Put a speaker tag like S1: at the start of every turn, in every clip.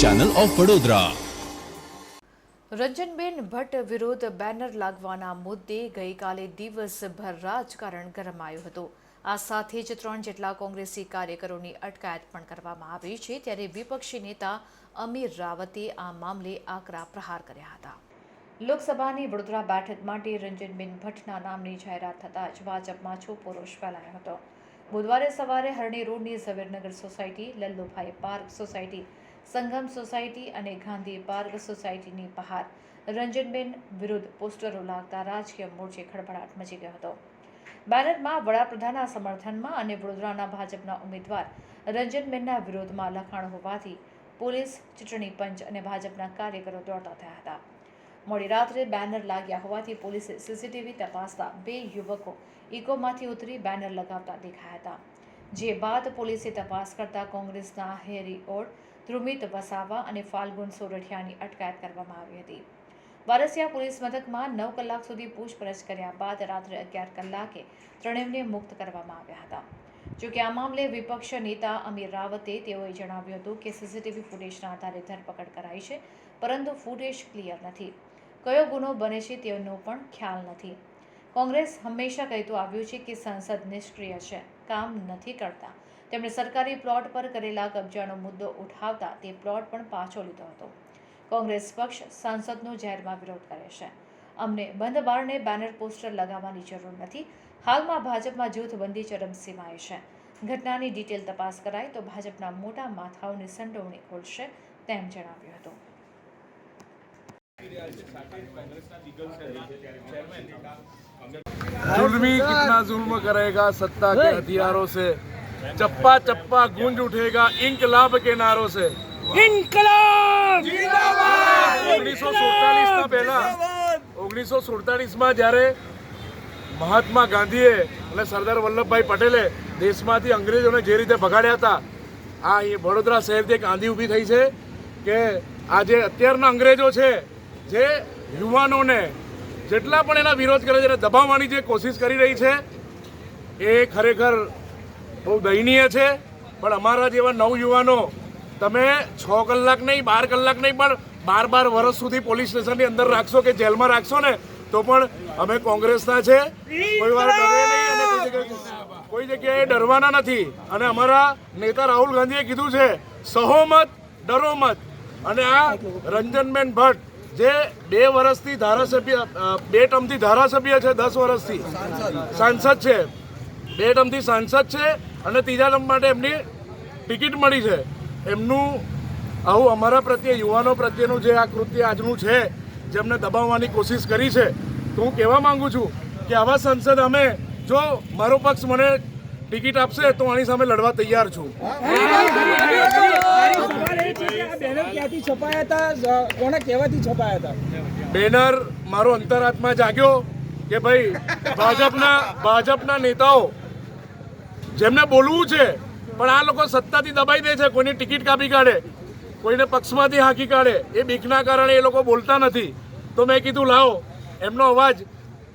S1: Channel of Vadodara
S2: Ranjanben Bhatt વિરોધ banner લાગવાના મુદ્દે ગઈકાલે દિવસભર રાજકારણ ગરમાયું હતું. આ સાથે જ ત્રણ જેટલા કોંગ્રેસી કાર્યકરોની અટકાયત પણ કરવામાં આવી છે. ત્યારે વિપક્ષી નેતા અમીર રાવતે આ મામલે આકરા પ્રહાર કર્યા હતા. લોકસભાની વડોદરા બેઠક માટે રંજનબેન ભટ્ટના નામની જાહેરાત થતાં જ ભાજપમાં છોપો રોષ ફેલાયો હતો. બુધવારે સવારે હરણી રોડની Zavernagar society, Lallubhai park society Sangam society અને ગાંધી પાર્ક સોસાયટીની બહાર રંજનબેન વિરુદ્ધ પોસ્ટરો લાગતા રાજકીય મોરચે ખળભળાટ મચી ગયો હતો. ભારતમાં વડાપ્રધાનના સમર્થનમાં અને વડોદરાના ભાજપના ઉમેદવાર રંજનબેનના વિરોધમાં લખાણ હોવાથી પોલીસ, ચૂંટણી પંચ અને ભાજપના કાર્યકરો દોડતા થયા હતા. મોડી રાત્રે બેનર લાગ્યા હોવાથી પોલીસે સીસીટીવી તપાસતા બે યુવકો ઇકોમાંથી ઉતરી બેનર લગાવતા દેખાયા હતા. જે બાદ પોલીસે તપાસ કરતા કોંગ્રેસના હેરી ઓડ ધ્રુમિત વસાવા અને ફાલ્ગુન સોરઠિયાની અટકાયત કરવામાં આવી હતી. વારસિયા પોલીસ મથકમાં નવ કલાક સુધી પૂછપરછ કર્યા બાદ રાત્રે અગિયાર કલાકે ત્રણેયને મુક્ત કરવામાં આવ્યા હતા. જોકે આ મામલે વિપક્ષ નેતા અમીર રાવતે તેઓએ જણાવ્યું હતું કે સીસીટીવી ફૂટેજના આધારે ધરપકડ કરાઈ છે, પરંતુ ફૂટેજ ક્લિયર નથી. કયો ગુનો બને છે તેનો પણ ખ્યાલ નથી. કોંગ્રેસ હંમેશા કહેતું આવ્યું છે કે સંસદ નિષ્ક્રિય છે, કામ નથી કરતા. તેમણે સરકારી પ્લોટ પર કરેલા કબજાનો મુદ્દો ઉઠાવતા તે પ્લોટ પણ પાછો લીધો હતો કોંગ્રેસ પક્ષ સાંસદનો જાહેરમાં વિરોધ કરે છે અમને બંધ બારણે બેનર પોસ્ટર લગાવવાની જરૂર નથી હાલમાં ભાજપમાં જૂથબંધી ચરમસીમાએ છે ઘટનાની ડિટેલ તપાસ કરાય તો ભાજપના મોટા માથાઓની સંડોવણી ખોલશે તેમ જણાવ્યું હતું
S3: जुल्मी कितना जुल्म करेगा सत्ता के हथियारों से चप्पा चप्पा गूंज उठेगा इंकलाब के नारों से
S4: ઇન્કલાબ
S3: ઓગણીસો સુડતાલીસ ના પહેલા ઓગણીસો સુડતાલીસ માં જ્યારે મહાત્મા ગાંધીએ અને સરદાર વલ્લભભાઈ પટેલે દેશમાંથી અંગ્રેજોને જે રીતે ભગાડ્યા હતા આ અહીં વડોદરા શહેરથી એક આંધી ઊભી થઈ છે કે આ જે અત્યારના અંગ્રેજો છે જે યુવાનોને જેટલા પણ એના વિરોધ કરે છે એને દબાવવાની જે કોશિશ કરી રહી છે એ ખરેખર બહુ દયનીય છે. પણ અમારા જેવા નવયુવાનો તમે છ કલાક નહીં, બાર કલાક નહીં, પણ બાર બાર વર્ષ સુધી પોલીસ સ્ટેશનની અંદર રાખશો કે જેલમાં રાખશો ને, તો પણ અમે કોંગ્રેસના છે. કોઈ વાર કોઈ જગ્યાએ- ડરવાના નથી. અને અમારા નેતા રાહુલ ગાંધીએ કીધું છે, સહોમત ડરો મત અને આ રંજનબેન ભટ્ટ, જે બે વર્ષથી ધારાસભ્ય બે ટર્મથી ધારાસભ્ય છે, દસ વર્ષથી સાંસદ છે. બે ટર્મથી સાંસદ છે. અને ત્રીજા નંબર માટે એમની ટિકિટ મળી છે. એમનું આવું અમારા પ્રત્યે, યુવાનો પ્રત્યેનું જે આ કૃત્ય આજનું છે જેમને દબાવવાની કોશિશ કરી છે, તો હું કહેવા માંગુ છું કે આવા સંસદ અમે જો મારો પક્ષ મને ટિકિટ આપશે, તો આની સામે લડવા તૈયાર છું.
S4: બેનર
S3: મારો અંતરાત્મા જાગ્યો કે ભાઈ ભાજપના ભાજપના નેતાઓ જેમને બોલવું છે પણ આ લોકો સત્તાથી દબાઈ દે છે કોઈની ટિકિટ કાપી કાઢે કોઈને પક્ષમાંથી હાંકી કાઢે એ બીકના કારણે એ લોકો બોલતા નથી. તો મેં કીધું લાવો એમનો અવાજ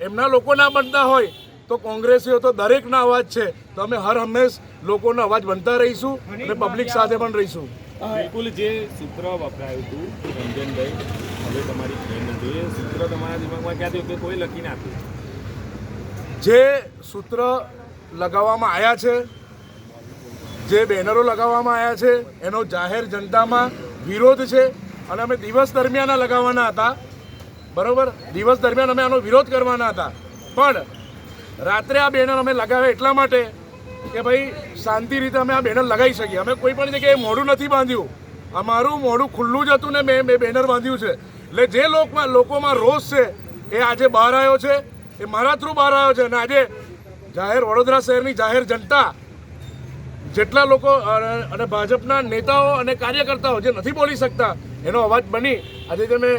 S3: એમના લોકો ના બનતા હોય તો કોંગ્રેસીઓ તો દરેકના અવાજ છે. તો અમે હર હંમેશ લોકોનો અવાજ બનતા રહીશું અને પબ્લિક સાથે પણ રહીશું.
S5: બિલકુલ જે સૂત્ર વપરાયું હતું રંજનભાઈ હવે તમારી ટ્રેન હતું એ સૂત્ર તમારા દિમાગમાં ક્યાં થયું કે કોઈ લખીને આપ્યું
S3: જે સૂત્ર લગાવવામાં આવ્યા છે. જે બેનરો લગાવવામાં આવ્યા છે, એનો જાહેર જનતામાં વિરોધ છે અને અમે દિવસ દરમિયાન લગાવવાના હતા. બરાબર? દિવસ દરમિયાન અમે આનો વિરોધ કરવાના હતા. પણ રાત્રે આ બેનર અમે લગાવ્યા એટલા માટે કે ભાઈ, શાંતિ રીતે અમે આ બેનર લગાવી શકીએ. અમે કોઈ પણ જગ્યાએ મોઢું નથી બાંધ્યું. અમારું મોઢું ખુલ્લું જ હતું ને મેં મેં બેનર બાંધ્યું છે. એટલે જે લોકોમાં લોકોમાં રોષ છે, એ આજે બહાર આવ્યો છે. એ મારા થ્રુ બહાર આવ્યો છે. અને આજે જાહેર વડોદરા શહેરની જાહેર જનતા જેટલા લોકો અને ભાજપના નેતાઓ અને કાર્યકર્તાઓ જે નથી બોલી શકતા એનો અવાજ બની. આજે તમે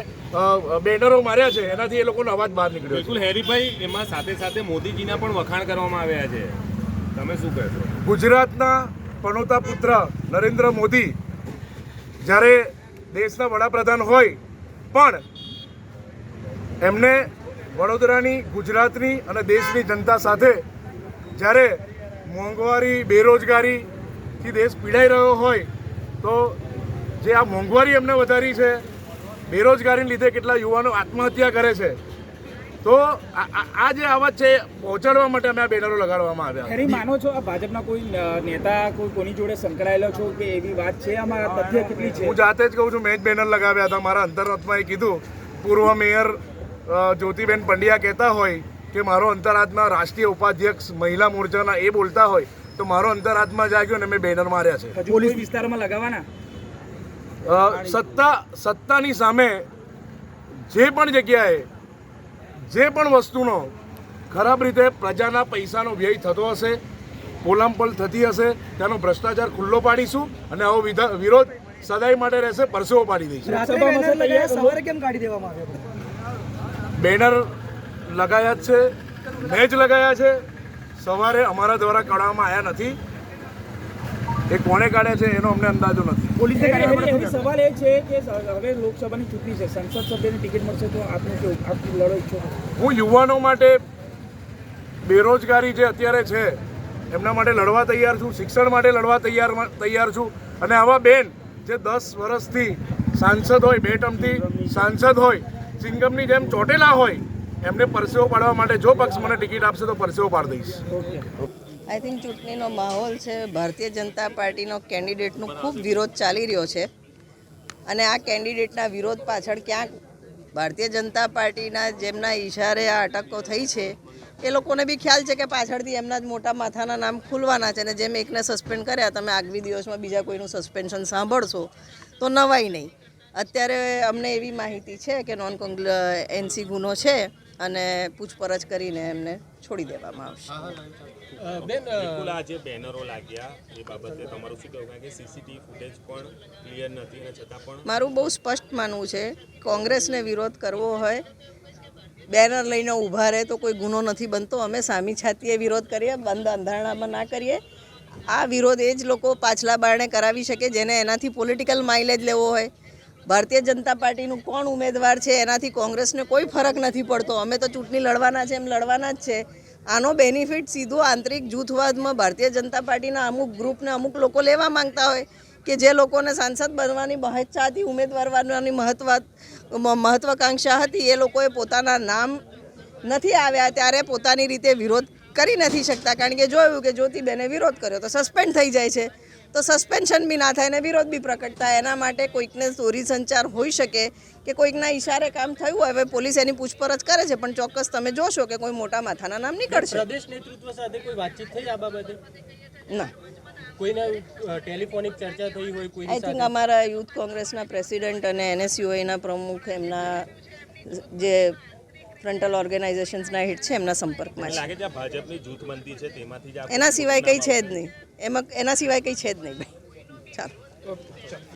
S3: બેનરો માર્યા છે એનાથી એ લોકોનો અવાજ બહાર નીકળ્યો
S5: બિલકુલ હેરીભાઈ એમાં સાથે સાથે મોદીજીના પણ વખાણ કરવામાં આવ્યા છે. તમે શું કહેશો
S3: ગુજરાતના પનોતા પુત્ર નરેન્દ્ર મોદી જ્યારે દેશના વડાપ્રધાન હોય પણ એમને વડોદરાની ગુજરાતની અને દેશની જનતા સાથે જ્યારે મોંઘવારી બેરોજગારીથી દેશ પીડાઈ રહ્યો હોય તો જે આ મોંઘવારી એમને વધારી છે બેરોજગારીને લીધે કેટલા યુવાનો આત્મહત્યા કરે છે. તો આ જે અવાજ છે એ પહોંચાડવા માટે અમે આ બેનરો લગાડવામાં આવ્યા.
S4: ખરી માનો છો આ ભાજપના કોઈ નેતા કોઈ કોની જોડે સંકળાયેલો છો કે એવી વાત છે? આમાં તથ્ય કેટલી છે?
S3: હું જાતે જ કહું છું મેં જ બેનર લગાવ્યા હતા. મારા અંતરરાતમાં એ કીધું પૂર્વ મેયર જ્યોતિબેન પંડ્યા કહેતા હોય કે મારો અંતરાત્મા રાષ્ટ્રીય ઉપાધ્યક્ષ મહિલા મોરચાના એ બોલતા હોય તો મારો અંતરાત્મા જાગ્યો ને મેં બેનર માર્યા છે.
S4: પોલીસ વિસ્તારમાં લગાવવાના
S3: સત્તા સત્તાની સામે જે પણ જગ્યાએ જે પણ વસ્તુનો ખરાબ રીતે પ્રજાના પૈસાનો વ્યય થતો હશે પોલામપલ થતી હશે તેનો ભ્રષ્ટાચાર ખુલ્લો પાડીશું અને આવો વિરોધ સદાય માટે રહેશે પરસેવો પાડી દઈશું. બેનર લગાયા જ છે મેં જ લગાયા છે. સવારે અમારા દ્વારા કાઢવામાં આવ્યા નથી. એ કોણે કાઢ્યા છે એનો અમને અંદાજો નથી.
S4: પોલીસે સવાલ એ છે કે હવે લોકસભાની ચૂંટણી છે સંસદ સભ્યની ટિકિટ મળશે તો આપને આપ લડો ઈચ્છો
S3: હું યુવાનો માટે બેરોજગારી જે અત્યારે છે એમના માટે લડવા તૈયાર છું શિક્ષણ માટે લડવા તૈયાર તૈયાર છું. અને આવા બેન જે દસ વર્ષથી સાંસદ હોય બે ટર્મથી સાંસદ હોય સિંગમની જેમ ચોટેલા હોય એમને પરસેવો પાડવા માટે જો પક્ષ મને ટિકિટ આપશે તો પરસેવો પાડી દઈશ.
S6: આઈ થિંક ચૂંટણીનો માહોલ છે, ભારતીય જનતા પાર્ટીનો કેન્ડિડેટનો ખૂબ વિરોધ ચાલી રહ્યો છે. અને આ કેન્ડિડેટના વિરોધ પાછળ ક્યાંક ભારતીય જનતા પાર્ટીના જેમના ઈશારે આ અટકો થઈ છે, એ લોકોને બી ખ્યાલ છે કે પાછળથી એમના જ મોટા માથાના નામ ખુલવાના છે અને જેમ એકને સસ્પેન્ડ કર્યા, તમે આગવી દિવસમાં બીજા કોઈનું સસ્પેન્શન સાંભળશો તો નવાઈ નહીં. અત્યારે અમને એવી માહિતી છે કે નોન કોંગ્લ એનસી ગુનો છે. અને પૂછપરછ કરીને એમને છોડી દેવામાં આવશે.
S5: બિલકુલ આ જે બેનરો લાગ્યા એ બાબતે તમારું શું કહેવું? કે સીસીટીવી ફૂટેજ પણ ક્લિયર નથી અને છતાં પણ
S6: મારું બહુ સ્પષ્ટ માનવું છે કોંગ્રેસને વિરોધ કરવો હોય બેનર લઈને ઊભા રહે તો કોઈ ગુનો નથી બનતો. અમે સામી છાતીએ વિરોધ કરીએ બંધ અંધારણામાં ના કરીએ. આ વિરોધ એ જ લોકો પાછલા બારણે કરાવી શકે જેને એનાથી પોલિટિકલ માઇલેજ લેવો હોય. ભારતીય જનતા પાર્ટીનું કોણ ઉમેદવાર છે? એનાથી કોંગ્રેસને કોઈ ફરક નથી પડતો. અમે તો ચૂંટણી લડવાના છે, એમ લડવાના જ છે. આનો બેનિફિટ સીધો આંતરિક જૂથવાદમાં ભારતીય જનતા પાર્ટીના અમુક ગ્રુપને અમુક લોકો લેવા માંગતા હોય કે જે લોકોને સાંસદ બનવાની બહેચ્છા હતી ઉમેદવાર બનવાની મહત્વ મહત્વાકાંક્ષા હતી, એ લોકોએ પોતાના નામ નથી આવ્યા ત્યારે પોતાની રીતે વિરોધ કરી નથી શકતા. કારણ કે જોયું કે જ્યોતિબેને વિરોધ કર્યો તો સસ્પેન્ડ થઈ જાય છે. તો સસ્પેન્શન બી ના થાય ને વિરોધ બી પ્રકટ થાય. એના માટે કોઈકને ચોરી સંચાર હોઈ શકે કે કોઈકના ઈશારે કામ થયું હોય હવે પોલીસ એની પૂછપરછ કરે છે પણ ચોક્કસ તમે જોશો કે કોઈ મોટા માથાના નામ નીકળશે.
S1: પ્રદેશ નેતૃત્વ સાથે કોઈ વાતચીત થઈ આ બાબતે?
S6: ના.
S1: કોઈને ટેલિફોનિક ચર્ચા થઈ હોય કોઈ
S6: આઈ થિંક અમારા યુથ કોંગ્રેસના પ્રેસિડેન્ટ અને એનએસયુઆઈના પ્રમુખ એમના જે ફ્રન્ટલ ઓર્ગેનાઇઝેશન્સના હેડ છે એમના સંપર્કમાં
S5: લાગે છે ભાજપની જૂથબંધી છે તેમાંથી
S6: એના સિવાય કંઈ છે જ નહીં. એમાં એના સિવાય કંઈ છે જ નહીં ભાઈ. ચાલો.